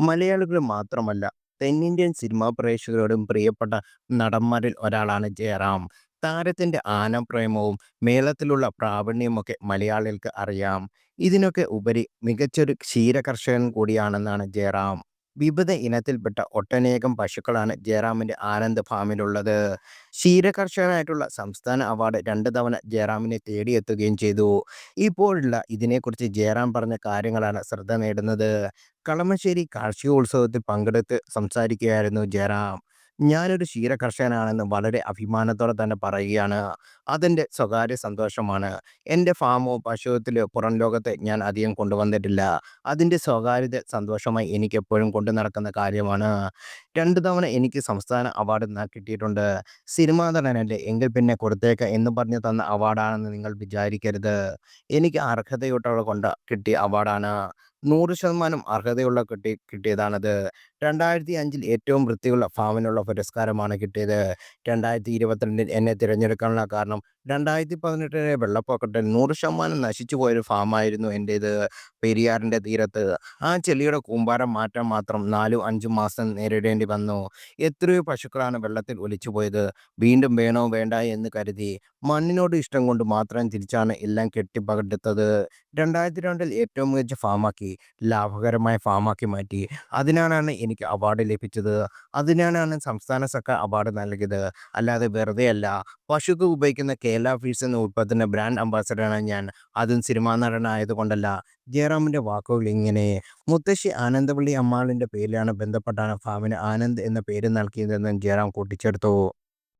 മലയാളികൾ മാത്രമല്ല തെന്നിന്ത്യൻ സിനിമാ പ്രേക്ഷകരോടും പ്രിയപ്പെട്ട നടന്മാരിൽ ഒരാളാണ് ജയറാം. താരത്തിന്റെ ആനപ്രേമവും മേളത്തിലുള്ള പ്രാവീണ്യവുമൊക്കെ മലയാളികൾക്ക് അറിയാം. ഇതിനൊക്കെ ഉപരി മികച്ചൊരു ക്ഷീരകർഷകൻ കൂടിയാണെന്നാണ് ജയറാം. വിവിധ ഇനത്തിൽപ്പെട്ട ഒട്ടനേകം പശുക്കളാണ് ജയറാമിന്റെ ആനന്ദ് ഫാമിലുള്ളത്. ക്ഷീരകർഷകനായിട്ടുള്ള സംസ്ഥാന അവാർഡ് രണ്ട് തവണ ജയറാമിനെ തേടിയെത്തുകയും ചെയ്തു. ഇപ്പോഴുള്ള ഇതിനെക്കുറിച്ച് ജയറാം പറഞ്ഞ കാര്യങ്ങളാണ് ശ്രദ്ധ നേടുന്നത്. കളമശ്ശേരി കാർഷികോത്സവത്തിൽ പങ്കെടുത്ത് സംസാരിക്കുകയായിരുന്നു ജയറാം. ഞാനൊരു ക്ഷീരകർഷകനാണെന്ന് വളരെ അഭിമാനത്തോടെ തന്നെ പറയുകയാണ്. അതിന്റെ സ്വകാര്യ സന്തോഷമാണ്. എന്റെ ഫാമോ പശുത്തിലോ പുറം ലോകത്തെ ഞാൻ അധികം കൊണ്ടുവന്നിട്ടില്ല. അതിന്റെ സ്വകാര്യത സന്തോഷമായി എനിക്ക് എനിക്കെപ്പോഴും കൊണ്ടുനടക്കുന്ന കാര്യമാണ്. രണ്ടു തവണ എനിക്ക് സംസ്ഥാന അവാർഡ് കിട്ടിയിട്ടുണ്ട്. സിനിമാ നടനല്ലേ എങ്കിൽ പിന്നെ കൊടുത്തേക്ക എന്ന് പറഞ്ഞ് തന്ന അവാർഡാണെന്ന് നിങ്ങൾ വിചാരിക്കരുത്. എനിക്ക് അർഹതയോടെ കൊണ്ട് കിട്ടിയ അവാർഡാണ്. നൂറ് ശതമാനം അർഹതയുള്ള കിട്ടി കിട്ടിയതാണത്. രണ്ടായിരത്തി അഞ്ചിൽ ഏറ്റവും വൃത്തിയുള്ള ഫാമിനുള്ള പുരസ്കാരമാണ് കിട്ടിയത്. രണ്ടായിരത്തി ഇരുപത്തിരണ്ടിൽ എന്നെ തിരഞ്ഞെടുക്കാനുള്ള കാരണം രണ്ടായിരത്തി പതിനെട്ടിലെ വെള്ളപ്പൊക്കത്തിൽ നൂറ് ശതമാനം നശിച്ചു പോയൊരു ഫാമായിരുന്നു എന്റേത് പെരിയാറിന്റെ തീരത്ത്. ആ ചെളിയുടെ കൂമ്പാരം മാറ്റാൻ മാത്രം നാലും അഞ്ചും മാസം നേരിടേണ്ടി വന്നു. എത്രയോ പശുക്കളാണ് വെള്ളത്തിൽ ഒലിച്ചു പോയത് വീണ്ടും വേണോ വേണ്ട എന്ന് കരുതി. മണ്ണിനോട് ഇഷ്ടം കൊണ്ട് മാത്രം തിരിച്ചാണ് എല്ലാം കെട്ടിപ്പകട്ടെടുത്തത് രണ്ടായിരത്തി രണ്ടിൽ ഏറ്റവും മികച്ച ഫാമാക്കി. ലാഭകരമായ ഫാമാക്കി മാറ്റി. അതിനാണ് എനിക്ക് അവാർഡ് ലഭിച്ചത്. അതിനാണ് സംസ്ഥാന സർക്കാർ അവാർഡ് നൽകിയത്. അല്ലാതെ വെറുതെ അല്ല പശുക്ക് ഉപയോഗിക്കുന്ന കേരള ഫീഡ്സ് എന്ന ഉൽപ്പത്തിന്റെ ബ്രാൻഡ് അംബാസഡറാണ് ഞാൻ. അതും സിനിമാ നടനായതുകൊണ്ടല്ല. ജയറാമിന്റെ വാക്കുകൾ ഇങ്ങനെ. മുത്തശ്ശി ആനന്ദപള്ളി അമ്മാളിന്റെ പേരിലാണ് ബന്ധപ്പെട്ടാണ് ഫാമിന് ആനന്ദ് എന്ന പേര് നൽകിയതെന്ന് ജയറാം കൂട്ടിച്ചേർത്തു.